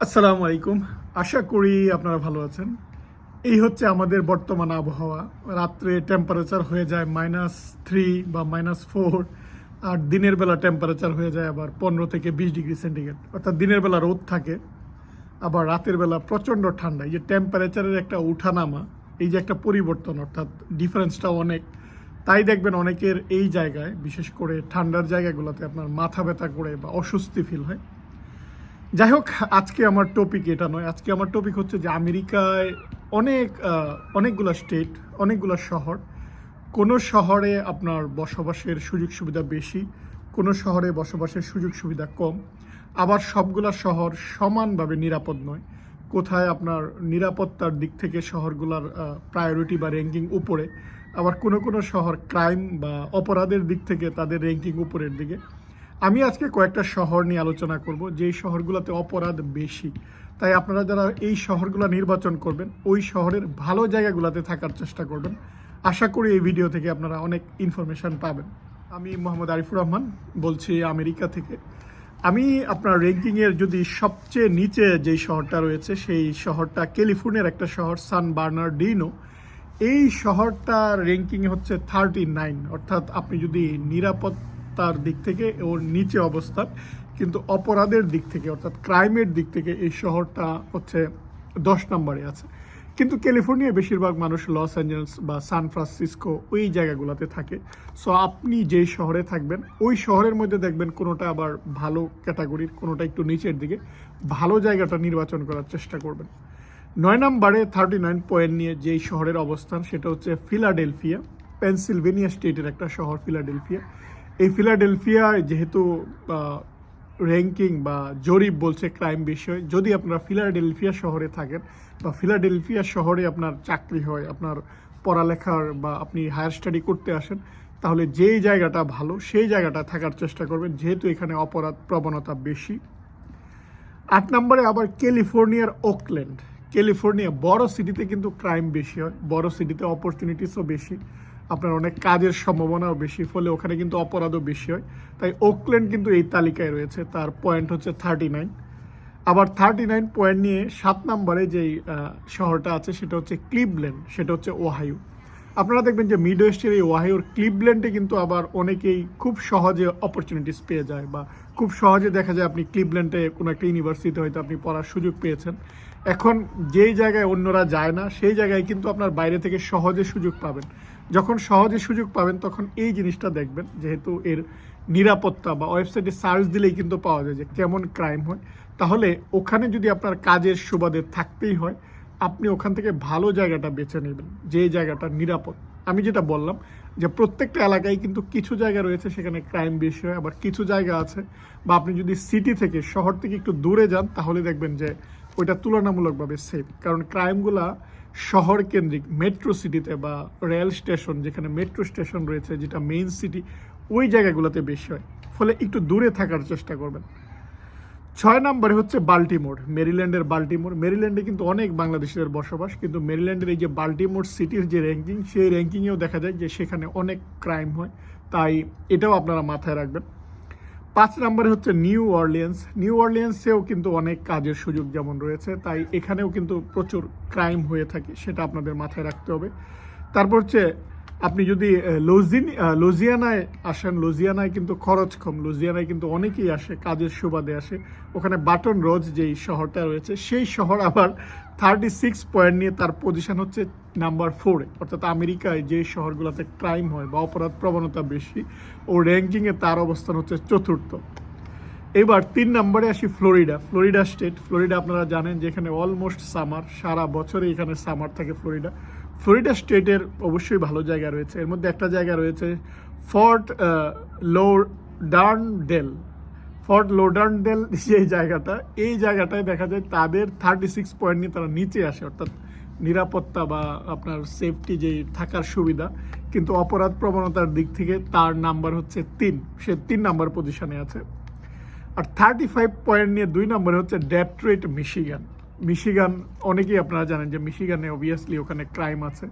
আসসালামু আলাইকুম। আশা করি আপনারা ভালো আছেন। এই হচ্ছে আমাদের বর্তমান আবহাওয়া। রাত্রে টেম্পারেচার হয়ে যায় মাইনাস থ্রি বা মাইনাস ফোর আর দিনের বেলা টেম্পারেচার হয়ে যায় আবার পনেরো থেকে বিশ ডিগ্রি সেন্টিগ্রেড অর্থাৎ দিনের বেলা রোদ থাকে, আবার রাতের বেলা প্রচণ্ড ঠান্ডা। এই যে টেম্পারেচারের একটা উঠানামা, এই যে একটা পরিবর্তন, অর্থাৎ ডিফারেন্সটা অনেক। তাই দেখবেন অনেকের এই জায়গায়, বিশেষ করে ঠান্ডার জায়গাগুলোতে আপনার মাথা ব্যথা করে বা অস্বস্তি ফিল হয়। যাই হোক আজকে আমার টপিক এটা নয়। আজকে আমার টপিক হচ্ছে যে আমেরিকায় অনেক অনেকগুলো স্টেট অনেকগুলো শহর। কোনো শহরে আপনার বসবাসের সুযোগ সুবিধা বেশি, কোনো শহরে বসবাসের সুযোগ সুবিধা কম। আবার সবগুলা শহর সমানভাবে নিরাপদ নয়। কোথায় আপনার নিরাপত্তার দিক থেকে শহরগুলোর প্রায়োরিটি বা র্যাঙ্কিং উপরে, আবার কোনো কোনো শহর ক্রাইম বা অপরাধের দিক থেকে তাদের র্যাঙ্কিং উপরের দিকে। আমি আজকে কয়েকটা শহর নিয়ে আলোচনা করব। যেই শহরগুলোতে অপরাধ বেশি, তাই আপনারা যারা এই শহরগুলো নির্বাচন করবেন, ওই শহরের ভালো জায়গাগুলোতে থাকার চেষ্টা করবেন। আশা করি এই ভিডিও থেকে আপনারা অনেক ইনফরমেশন পাবেন। আমি মোহাম্মদ আরিফুর রহমান, বলছি আমেরিকা থেকে। আমি আপনার র্যাঙ্কিংয়ের যদি সবচেয়ে নিচে যেই শহরটা রয়েছে, সেই শহরটা ক্যালিফোর্নিয়ার একটা শহর, সান বার্নার্ডিনো। এই শহরটার র্যাঙ্কিং হচ্ছে থার্টি নাইন অর্থাৎ আপনি যদি নিরাপত্তার দিক থেকে ওর নিচে অবস্থান, কিন্তু অপরাধের দিক থেকে, অর্থাৎ ক্রাইমের দিক থেকে এই শহরটা হচ্ছে দশ নম্বরে আছে। কিন্তু ক্যালিফোর্নিয়া বেশিরভাগ মানুষ লস অ্যাঞ্জেলস বা সান ফ্রান্সিসকো ওই জায়গাগুলোতে থাকে। সো আপনি যেই শহরে থাকবেন, ওই শহরের মধ্যে দেখবেন কোনোটা আবার ভালো ক্যাটাগরির, কোনোটা একটু নিচের দিকে। ভালো জায়গাটা নির্বাচন করার চেষ্টা করবেন। নয় নম্বরে থার্টি নাইন পয়েন্ট নিয়ে যেই শহরের অবস্থান, সেটা হচ্ছে ফিলাডেলফিয়া, পেনসিলভেনিয়া স্টেটের একটা শহর, ফিলাডেলফিয়া। এই ফিলাডেলফিয়া যেহেতু র্যাঙ্কিং বা জরিপ বলছে ক্রাইম বিষয়, যদি আপনারা ফিলাডেলফিয়া শহরে থাকেন বা ফিলাডেলফিয়া শহরে আপনার চাকরি হয়, আপনার পড়ালেখার বা আপনি হায়ার স্টাডি করতে আসেন, তাহলে যেই জায়গাটা ভালো, সেই জায়গাটা থাকার চেষ্টা করবেন, যেহেতু এখানে অপরাধ প্রবণতা বেশি। আট নম্বরে আবার ক্যালিফোর্নিয়ার ওকল্যান্ড ক্যালিফোর্নিয়া বড় সিটিতে কিন্তু ক্রাইম বেশি হয়, বড় সিটিতে অপরচুনিটিসও বেশি। আপনার অনেক কাজের সম্ভাবনাও বেশি, ফলে ওখানে কিন্তু অপরাধও বেশি হয়। তাই ওকল্যান্ড কিন্তু এই তালিকায় রয়েছে, তার পয়েন্ট হচ্ছে থার্টি নাইন আবার থার্টি নাইন পয়েন্ট নিয়ে সাত নম্বরে যেই শহরটা আছে, সেটা হচ্ছে ক্লিভল্যান্ড সেটা হচ্ছে ওহাইও আপনারা দেখবেন যে মিড ওয়েস্টের এই ওহাইওর ক্লিভল্যান্ডে কিন্তু আবার অনেকেই খুব সহজে অপরচুনিটিস পেয়ে যায়, বা খুব সহজে দেখা যায় আপনি ক্লিভল্যান্ডে কোনো একটা ইউনিভার্সিটিতে হয়তো আপনি পড়ার সুযোগ পেয়েছেন। এখন যেই জায়গায় অন্যরা যায় না, সেই জায়গায় কিন্তু আপনার বাইরে থেকে সহজে সুযোগ পাবেন। যখন সহজে সুযোগ পাবেন, তখন এই জিনিসটা দেখবেন, যেহেতু এর নিরাপত্তা বা ওয়েবসাইটে সার্চ দিলেই কিন্তু পাওয়া যায় যে কেমন ক্রাইম হয়। তাহলে ওখানে যদি আপনার কাজের সুবাদে থাকতেই হয়, আপনি ওখান থেকে ভালো জায়গাটা বেছে নেবেন, যে জায়গাটা নিরাপদ। আমি যেটা বললাম যে প্রত্যেকটা এলাকায় কিন্তু কিছু জায়গা রয়েছে সেখানে ক্রাইম বেশি হয়, আবার কিছু জায়গা আছে বা আপনি যদি সিটি থেকে, শহর থেকে একটু দূরে যান, তাহলে দেখবেন যে ওইটা তুলনামূলকভাবে সেফ কারণ ক্রাইমগুলা শহর কেন্দ্রিক মেট্রো সিটিতে বা রেল স্টেশন যেখানে মেট্রো স্টেশন রয়েছে, যেটা মেইন সিটি ওই জায়গাগুলোতে বেশি হয়। ফলে একটু দূরে থাকার চেষ্টা করবেন। ছয় নম্বরে হচ্ছে বাল্টিমোর মেরিল্যান্ডের বাল্টিমোর মেরিল্যান্ডে কিন্তু অনেক বাংলাদেশিদের বসবাস, কিন্তু মেরিল্যান্ডের এই যে বাল্টিমোর সিটির যে র্যাঙ্কিং সেই র্যাঙ্কিংয়েও দেখা যায় যে সেখানে অনেক ক্রাইম হয়। তাই এটাও আপনারা মাথায় রাখবেন। পাঁচ নম্বরে হচ্ছে নিউ অর্লিয়েন্স। নিউ অর্লিয়েন্সেও কিন্তু অনেক কাজের সুযোগ যেমন রয়েছে, তাই এখানেও কিন্তু প্রচুর ক্রাইম হয়ে থাকে, সেটা আপনাদের মাথায় রাখতে হবে। তারপর হচ্ছে আপনি যদি লজিন লুজিয়ানায় আসেন, লুজিয়ানায় কিন্তু খরচ কম, লুজিয়ানায় কিন্তু অনেকেই আসে, কাজের সুবাদে আসে। ওখানে বাটন রোজ যেই শহরটা রয়েছে, সেই শহর আবার থার্টি সিক্স পয়েন্ট নিয়ে তার পজিশন হচ্ছে নাম্বার ফোরে অর্থাৎ আমেরিকায় যে শহরগুলোতে ক্রাইম হয় বা অপরাধ প্রবণতা বেশি, ও র্যাঙ্কিংয়ে তার অবস্থান হচ্ছে চতুর্থ। এবার তিন নম্বরে আসি ফ্লোরিডা ফ্লোরিডা স্টেট। ফ্লোরিডা আপনারা জানেন যে এখানে অলমোস্ট সামার সারা বছরে এখানে সামার থাকে ফ্লোরিডা। ফ্লোরিডা স্টেটের অবশ্যই ভালো জায়গা রয়েছে। এর মধ্যে একটা জায়গা রয়েছে ফর্ট লোডার্নডেল ফর্ট লোডার্নডেল যে জায়গাটা, এই জায়গাটায় দেখা যায় তাদের থার্টি সিক্স পয়েন্ট নিয়ে তারা নিচে আসে, অর্থাৎ নিরাপত্তা বা আপনার সেফটি যে থাকার সুবিধা। কিন্তু অপরাধ প্রবণতার দিক থেকে তার নাম্বার হচ্ছে তিন। সে তিন নাম্বার পজিশনে আছে। আর থার্টি ফাইভ পয়েন্ট নিয়ে দুই নম্বরে হচ্ছে ডেট্রয়েট মিশিগান। মিশিগান, অনেকেই আপনারা জানেন যে মিশিগানে অবভিয়াসলি ওখানে ক্রাইম আছে।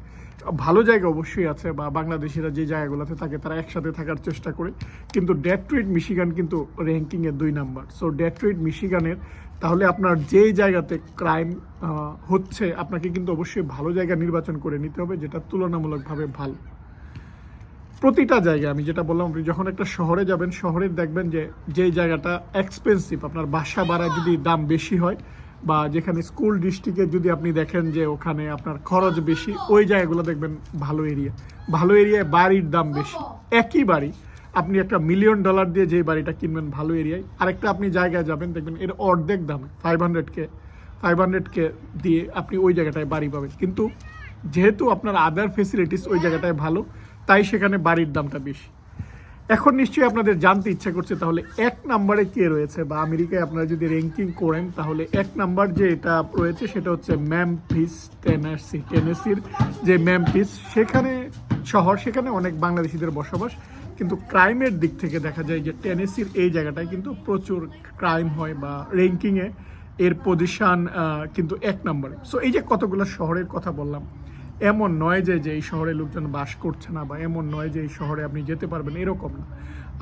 ভালো জায়গা অবশ্যই আছে বা বাংলাদেশিরা যে জায়গাগুলোতে থাকে তারা একসাথে থাকার চেষ্টা করে। কিন্তু ডেট্রয়েট মিশিগান কিন্তু র্যাঙ্কিংয়ে দুই নাম্বার সো ডেট্রয়েট মিশিগানের তাহলে আপনার যেই জায়গাতে ক্রাইম হচ্ছে, আপনাকে কিন্তু অবশ্যই ভালো জায়গা নির্বাচন করে নিতে হবে, যেটা তুলনামূলকভাবে ভালো। প্রতিটা জায়গায় আমি যেটা বললাম, আপনি যখন একটা শহরে যাবেন, শহরে দেখবেন যে যেই জায়গাটা এক্সপেন্সিভ আপনার বাসা ভাড়া যদি দাম বেশি হয় বা যেখানে স্কুল ডিস্ট্রিক্টে যদি আপনি দেখেন যে ওখানে আপনার খরচ বেশি, ওই জায়গাগুলো দেখবেন ভালো এরিয়া ভালো এরিয়ায় বাড়ির দাম বেশি। একই বাড়ি, আপনি একটা মিলিয়ন ডলার দিয়ে যে বাড়িটা কিনবেন ভালো এরিয়ায় আরেকটা আপনি জায়গায় যাবেন, দেখবেন এর অর্ধেক দামে ফাইভ হান্ড্রেডকে ফাইভ হান্ড্রেডকে দিয়ে আপনি ওই জায়গাটায় বাড়ি পাবেন। কিন্তু যেহেতু আপনার আদার ফেসিলিটিস ওই জায়গাটায় ভালো, তাই সেখানে বাড়ির দামটা বেশি। এখন নিশ্চয়ই আপনাদের জানতে ইচ্ছা করছে, তাহলে এক নাম্বারে কে রয়েছে? বা আমেরিকায় আপনারা যদি র্যাঙ্কিং করেন, তাহলে এক নাম্বার যে এটা রয়েছে, সেটা হচ্ছে ম্যামফিস টেনেসি টেনেসির যে ম্যামফিস সেখানে শহর, সেখানে অনেক বাংলাদেশিদের বসবাস। কিন্তু ক্রাইমের দিক থেকে দেখা যায় যে টেনেসির এই জায়গাটায় কিন্তু প্রচুর ক্রাইম হয় বা র্যাঙ্কিংয়ে এর পজিশন কিন্তু এক নম্বরে। সো এই যে কতগুলো শহরের কথা বললাম এমন নয় যে যে এই শহরে লোকজন বাস করছে না বা এমন নয় যে এই শহরে আপনি যেতে পারবেন, এরকম না।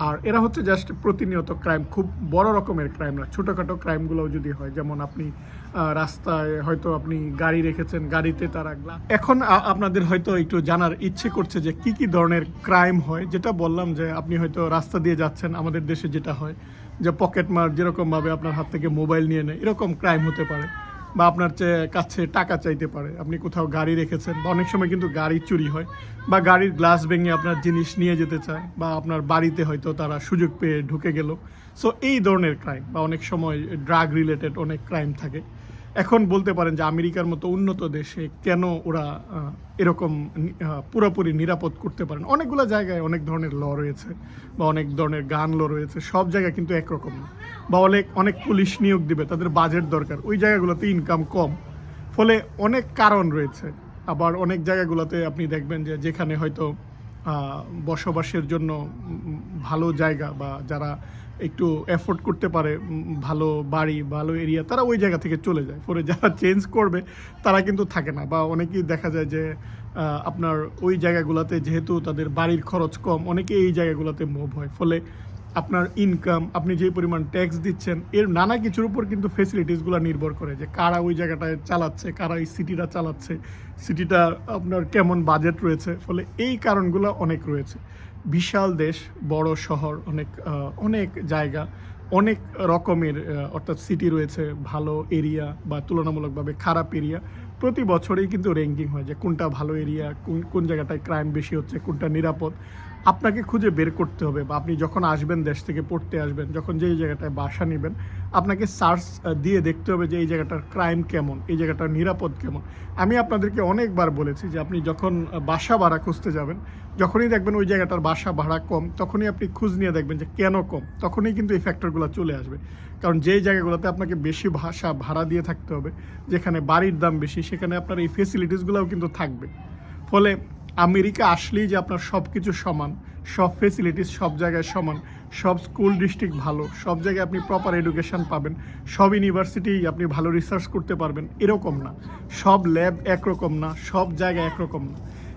আর এরা হচ্ছে জাস্ট প্রতিনিয়ত ক্রাইম খুব বড় রকমের ক্রাইম না। ছোটোখাটো ক্রাইমগুলোও যদি হয়, যেমন আপনি রাস্তায় হয়তো আপনি গাড়ি রেখেছেন, গাড়িতে তারা এখন আপনাদের হয়তো একটু জানার ইচ্ছে করছে যে, কি কি ধরনের ক্রাইম হয়? যেটা বললাম যে, আপনি হয়তো রাস্তা দিয়ে যাচ্ছেন, আমাদের দেশে যেটা হয়, যে পকেট মার যেরকমভাবে আপনার হাত থেকে মোবাইল নিয়ে নেয়, এরকম ক্রাইম হতে পারে। বা আপনার কাছে টাকা চাইতে পারে। আপনি কোথাও গাড়ি রেখেছেন বা অনেক সময় কিন্তু গাড়ি চুরি হয় বা গাড়ির গ্লাস ভেঙে আপনার জিনিস নিয়ে যেতে চায় বা আপনার বাড়িতে হয়তো তারা সুযোগ পেয়ে ঢুকে গেল। সো এই ধরনের ক্রাইম বা অনেক সময় ড্রাগ রিলেটেড অনেক ক্রাইম থাকে। এখন বলতে পারেন যে আমেরিকার মতো উন্নত দেশে কেন ওরা এরকম পুরোপুরি নিরাপদ করতে পারেন অনেকগুলো জায়গায় অনেক ধরনের ল রয়েছে বা অনেক ধরনের গান ল রয়েছে, সব জায়গায় কিন্তু একরকম না। বা অনেক অনেক পুলিশ নিয়োগ দিবে, তাদের বাজেট দরকার, ওই জায়গাগুলোতে ইনকাম কম। ফলে অনেক কারণ রয়েছে। আবার অনেক জায়গাগুলোতে আপনি দেখবেন যে যেখানে হয়তো বসবাসের জন্য ভালো জায়গা বা যারা একটু এফোর্ড করতে পারে ভালো বাড়ি, ভালো এরিয়া তারা ওই জায়গা থেকে চলে যায়। পরে যারা চেঞ্জ করবে, তারা কিন্তু থাকে না। বা অনেকেই দেখা যায় যে আপনার ওই জায়গাগুলোতে যেহেতু তাদের বাড়ির খরচ কম অনেকে এই জায়গাগুলোতে মুভ হয়। ফলে আপনার ইনকাম আপনি যে পরিমাণ ট্যাক্স দিচ্ছেন, এর নানা কিছুর উপর কিন্তু ফেসিলিটিসগুলো নির্ভর করে যে কারা ওই জায়গাটায় চালাচ্ছে, কারা এই সিটিটা চালাচ্ছে সিটিটা আপনার কেমন বাজেট রয়েছে। ফলে এই কারণগুলো অনেক রয়েছে। বিশাল দেশ, বড় শহর, অনেক অনেক জায়গা, অনেক রকমের অর্থাৎ সিটি রয়েছে, ভালো এরিয়া বা তুলনামূলকভাবে খারাপ এরিয়া প্রতি বছরেই কিন্তু র্যাঙ্কিং হয় যে কোনটা ভালো এরিয়া কোন কোন জায়গাটায় ক্রাইম বেশি হচ্ছে, কোনটা নিরাপদ। আপনাকে খুঁজে বের করতে হবে বা আপনি যখন আসবেন, দেশ থেকে পড়তে আসবেন, যখন যেই জায়গাটায় বাসা নেবেন, আপনাকে সার্চ দিয়ে দেখতে হবে যে এই জায়গাটার ক্রাইম কেমন, এই জায়গাটার নিরাপদ কেমন। আমি আপনাদেরকে অনেকবার বলেছি যে আপনি যখন বাসা ভাড়া খুঁজতে যাবেন, যখনই দেখবেন ওই জায়গাটার বাসা ভাড়া কম, তখনই আপনি খোঁজ নিয়ে দেখবেন যে কেন কম, তখনই কিন্তু এই ফ্যাক্টরগুলো চলে আসবে। কারণ যেই জায়গাগুলোতে আপনাকে বেশি ভাষা ভাড়া দিয়ে থাকতে হবে, যেখানে বাড়ির দাম বেশি, সেখানে আপনার এই ফেসিলিটিসগুলোও কিন্তু থাকবে। ফলে আমেরিকা আসলেই যে আপনার সব কিছু সমান, সব ফেসিলিটিস সব জায়গায় সমান, সব স্কুল ডিস্ট্রিক্ট ভালো, সব জায়গায় আপনি প্রপার এডুকেশন পাবেন, সব ইউনিভার্সিটি আপনি ভালো রিসার্চ করতে পারবেন, এরকম না। সব ল্যাব একরকম না, সব জায়গায় একরকম না।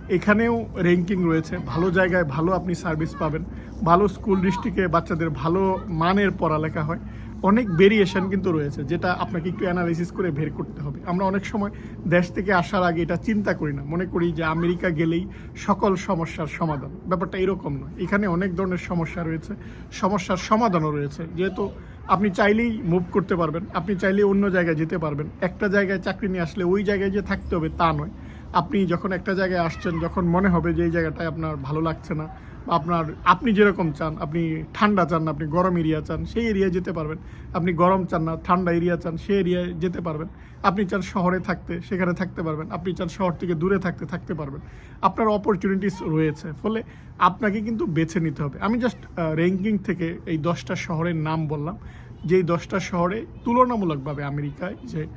এখানেও র্যাঙ্কিং রয়েছে, ভালো জায়গায় ভালো আপনি সার্ভিস পাবেন, ভালো স্কুল ডিস্ট্রিক্টে বাচ্চাদের ভালো মানের পড়ালেখা হয় অনেক ভেরিয়েশন কিন্তু রয়েছে, যেটা আপনাকে একটু অ্যানালাইসিস করে বের করতে হবে। আমরা অনেক সময় দেশ থেকে আসার আগে এটা চিন্তা করি না। মনে করি যে আমেরিকা গেলেই সকল সমস্যার সমাধান। ব্যাপারটা এরকম নয়। এখানে অনেক ধরনের সমস্যা রয়েছে। সমস্যার সমাধানও রয়েছে। যেহেতু আপনি চাইলেই মুভ করতে পারবেন, আপনি চাইলেই অন্য জায়গায় যেতে পারবেন। একটা জায়গায় চাকরি নিয়ে আসলে ওই জায়গায় যে থাকতে হবে তা নয়। আপনি যখন একটা জায়গায় আসছেন, যখন মনে হবে যে এই জায়গাটায় আপনার ভালো লাগছে না আপনার, আপনি যেরকম চান, আপনি ঠান্ডা চান না আপনি গরম এরিয়া চান, সেই এরিয়ায় যেতে পারবেন। আপনি গরম চান না, ঠান্ডা এরিয়া চান সেই এরিয়ায় যেতে পারবেন। আপনি চান শহরে থাকতে, সেখানে থাকতে পারবেন। আপনি চান শহর থেকে দূরে থাকতে থাকতে পারবেন। আপনার অপরচুনিটিস রয়েছে, ফলে আপনাকে কিন্তু বেছে নিতে হবে। আমি জাস্ট র্যাঙ্কিং থেকে এই দশটা শহরের নাম বললাম। যেই দশটা শহরে তুলনামূলকভাবে আমেরিকায় যে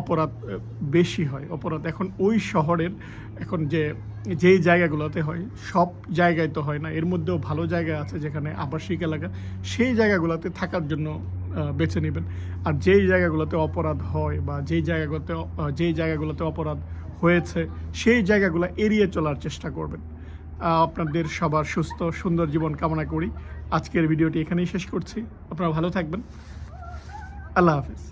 অপরাধ বেশি হয়। অপরাধ এখন ওই শহরের এখন যে যেই জায়গাগুলোতে হয়, সব জায়গায় তো হয় না। এর মধ্যেও ভালো জায়গা আছে যেখানে আবাসিক এলাকা, সেই জায়গাগুলোতে থাকার জন্য বেছে নেবেন। আর যেই জায়গাগুলোতে অপরাধ হয় বা যেই জায়গাগুলোতে যেই জায়গাগুলোতে অপরাধ হয়েছে, সেই জায়গাগুলো এড়িয়ে চলার চেষ্টা করবেন। আপনাদের সবার সুস্থ, সুন্দর জীবন কামনা করি। আজকের ভিডিওটি এখানেই শেষ করছি। আপনারা ভালো থাকবেন। আল্লাহ হাফিজ।